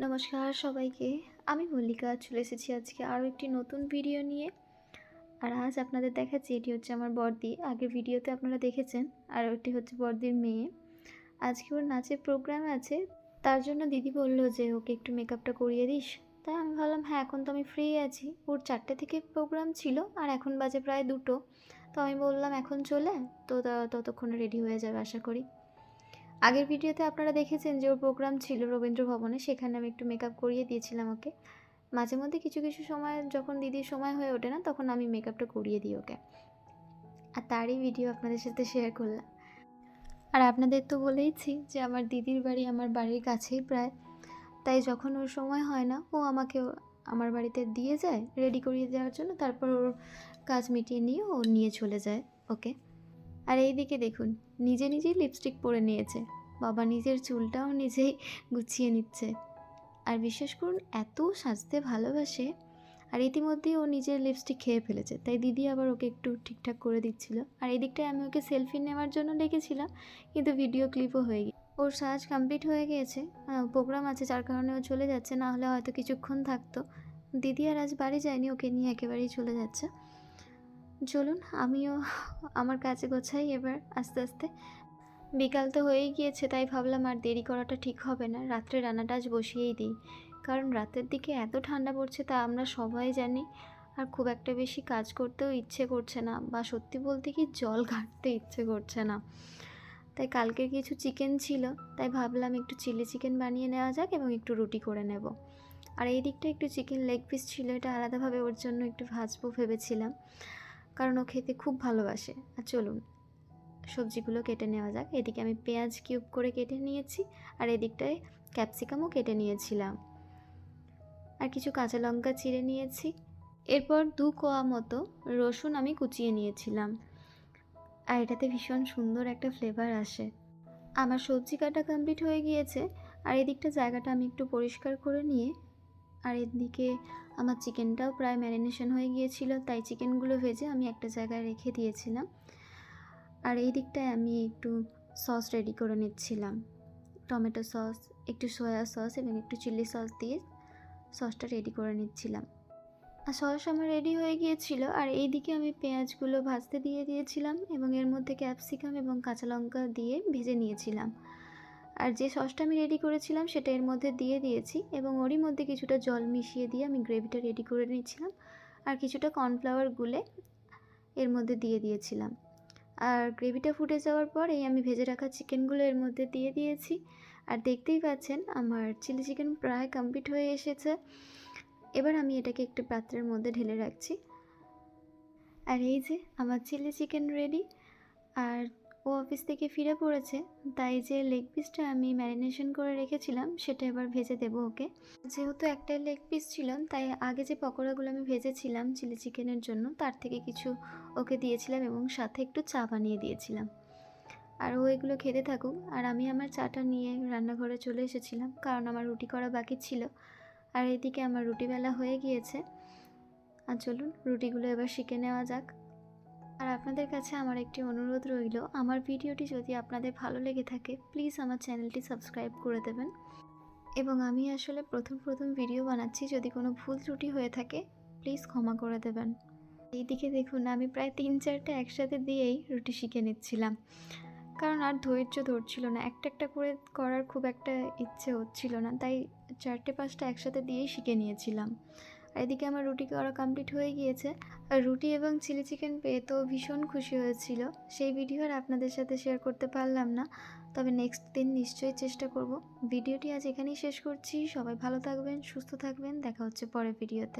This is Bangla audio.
নমস্কার সবাইকে। আমি মল্লিকা চলে এসেছি আজকে আরও একটি নতুন ভিডিও নিয়ে। আর আজ আপনাদের দেখাচ্ছি, এটি হচ্ছে আমার বর্দি আগের ভিডিওতে আপনারা দেখেছেন, আর এটি হচ্ছে বর্দির মেয়ে। আজকে ওর নাচের প্রোগ্রাম আছে। তার জন্য দিদি বলল যে, ওকে একটু মেকআপটা করিয়ে দিস। তাই আমি ভাবলাম হ্যাঁ এখন তো আমি ফ্রি আছি। ওর চারটে থেকে প্রোগ্রাম ছিল, আর এখন বাজে প্রায় দুটো। তো আমি বললাম, এখন চলে। তা- ততক্ষণে রেডি হয়ে যাবে, আশা করি। আগের ভিডিওতে আপনারা দেখেছেন যে ওর প্রোগ্রাম ছিল রবীন্দ্র ভবনে, সেখানে আমি একটু মেকআপ করিয়ে দিয়েছিলাম ওকে। মাঝে মধ্যে কিছু কিছু সময় যখন দিদির সময় হয়ে ওঠে না, তখন আমি মেকআপটা করিয়ে দিই ওকে। আর তারই ভিডিও আপনাদের সাথে শেয়ার করলাম। আর আপনাদের তো বলেইছি যে আমার দিদির বাড়ি আমার বাড়ির কাছেই প্রায়। তাই যখন ওর সময় হয় না, ও আমাকে আমার বাড়িতে দিয়ে যায় রেডি করিয়ে দেওয়ার জন্য, তারপর ওর কাজ মিটিয়ে নিয়ে ও নিয়ে চলে যায় ওকে। আর এই দিকে দেখুন, নিজে নিজেই লিপস্টিক পরে নিয়েছে। বাবা নিজের চুলটাও নিজেই গুছিয়ে নিচ্ছে। আর বিশ্বাস করুন, এত সাজতে ভালোবাসে। আর ইতিমধ্যেই ও নিজের লিপস্টিক খেয়ে ফেলেছে। তাই দিদি আবার ওকে একটু ঠিকঠাক করে দিচ্ছিল। আর এই দিকটায় আমি ওকে সেলফি নেওয়ার জন্য ডেকেছিলাম কিন্তু ভিডিও ক্লিপও হয়ে গিয়ে ওর সাজ কমপ্লিট হয়ে গিয়েছে। প্রোগ্রাম আছে, যার কারণে ও চলে যাচ্ছে। না হলে হয়তো কিছুক্ষণ থাকতো। দিদি আর আজ বাড়ি যায়নি, ওকে নিয়ে একেবারেই চলে যাচ্ছে। চলুন, আমিও আমার কাছে গোছাই এবার আস্তে আস্তে। বিকাল তো হয়েই গিয়েছে, তাই ভাবলাম আর দেরি করাটা ঠিক হবে না, রাত্রে রান্নাটা আজ বসিয়েই দিই। কারণ রাতের দিকে এত ঠান্ডা পড়ছে তা আমরা সবাই জানি, আর খুব একটা বেশি কাজ করতেও ইচ্ছে করছে না, বা সত্যি বলতে কি জল ঘাটতে ইচ্ছে করছে না। তাই কালকের কিছু চিকেন ছিল, তাই ভাবলাম একটু চিলি চিকেন বানিয়ে নেওয়া যাক এবং একটু রুটি করে নেব। আর এই দিকটা একটু চিকেন লেগ পিস ছিল, এটা আলাদাভাবে ওর জন্য একটু ভাজবো ভেবেছিলাম। কারণ ও খেতে খুব ভালোবাসে। আর চলুন, সবজিগুলো কেটে নেওয়া যাক। এদিকে আমি পেঁয়াজ কিউব করে কেটে নিয়েছি, আর এদিকটায় ক্যাপসিকামও কেটে নিয়েছিলাম। আর কিছু কাঁচা লঙ্কা চিড়ে নিয়েছি। এরপর দু কোয়া মতো রসুন আমি কুচিয়ে নিয়েছিলাম। আর এটাতে ভীষণ সুন্দর একটা ফ্লেভার আসে। আমার সবজি কাটা কমপ্লিট হয়ে গিয়েছে, আর এদিকটা জায়গাটা আমি একটু পরিষ্কার করে নিয়ে আর এদিকে আমার চিকেনটাও প্রায় ম্যারিনেশন হয়ে গিয়েছিল, তাই চিকেনগুলো ভেজে আমি একটা জায়গায় রেখে দিয়েছিলাম। আর এই দিকটায় আমি একটু সস রেডি করে নিচ্ছিলাম। টমেটো সস, একটু সয়া সস এবং একটু চিলি সস দিয়ে সসটা রেডি করে নিচ্ছিলাম। আর সস আমার রেডি হয়ে গিয়েছিল, আর এই দিকে আমি পেঁয়াজগুলো ভাজতে দিয়ে দিয়েছিলাম এবং এর মধ্যে ক্যাপসিকাম এবং কাঁচা লঙ্কা দিয়ে ভেজে নিয়েছিলাম। আর যে সসটা আমি রেডি করেছিলাম সেটা এর মধ্যে দিয়ে দিয়েছি এবং ওরই মধ্যে কিছুটা জল মিশিয়ে দিয়ে আমি গ্রেভিটা রেডি করে নিয়েছিলাম। আর কিছুটা কর্নফ্লাওয়ার গুলে এর মধ্যে দিয়ে দিয়েছিলাম। আর গ্রেভিটা ফুটে যাওয়ার পরেই আমি ভেজে রাখা চিকেনগুলো এর মধ্যে দিয়ে দিয়েছি। আর দেখতেই পাচ্ছেন, আমার চিলি চিকেন প্রায় কমপ্লিট হয়ে এসেছে। এবার আমি এটাকে একটি পাত্রের মধ্যে ঢেলে রাখছি। আর এই যে, আমার চিলি চিকেন রেডি আর ও অফিস থেকে ফিরে পড়েছে, তাই যে লেগ পিসটা আমি ম্যারিনেশন করে রেখেছিলাম, সেটা এবার ভেজে দেবো ওকে। যেহেতু একটাই লেগ পিস ছিল, তাই আগে যে পকোড়াগুলো আমি ভেজেছিলাম চিলি চিকেনের জন্য, তার থেকে কিছু ওকে দিয়েছিলাম এবং সাথে একটু চা বানিয়ে দিয়েছিলাম। আর ও এগুলো খেতে থাকুক, আর আমি আমার চাটা নিয়ে রান্নাঘরে চলে এসেছিলাম, কারণ আমার রুটি করা বাকি ছিল। আর এদিকে আমার রুটি বেলা হয়ে গিয়েছে। আর চলুন, রুটিগুলো এবার শিখে নেওয়া যাক। আর আপনাদের কাছে আমার একটি অনুরোধ রইল, আমার ভিডিওটি যদি আপনাদের ভালো লেগে থাকে প্লিজ আমার চ্যানেলটি সাবস্ক্রাইব করে দেবেন। এবং আমি আসলে প্রথম প্রথম ভিডিও বানাচ্ছি, যদি কোনো ভুল ত্রুটি হয়ে থাকে প্লিজ ক্ষমা করে দেবেন। এইদিকে দেখুন, আমি প্রায় তিন চারটে একসাথে দিয়েই রুটি শিখে নিচ্ছিলাম। কারণ আর ধৈর্য ধরছিল না, একটা একটা করে করার খুব একটা ইচ্ছে হচ্ছিল না, তাই চারটে পাঁচটা একসাথে দিয়েই শিখে নিয়েছিলাম। এদিকে আমার রুটি করা কমপ্লিট হয়ে গিয়েছে। আর রুটি এবং চিলি চিকেন পেয়ে তো ভীষণ খুশি হয়েছিল। সেই ভিডিও আর আপনাদের সাথে শেয়ার করতে পারলাম না। তবে নেক্সট দিন নিশ্চয়ই চেষ্টা করব। ভিডিওটি আজ এখানেই শেষ করছি। সবাই ভালো থাকবেন, সুস্থ থাকবেন। দেখা হচ্ছে পরের ভিডিওতে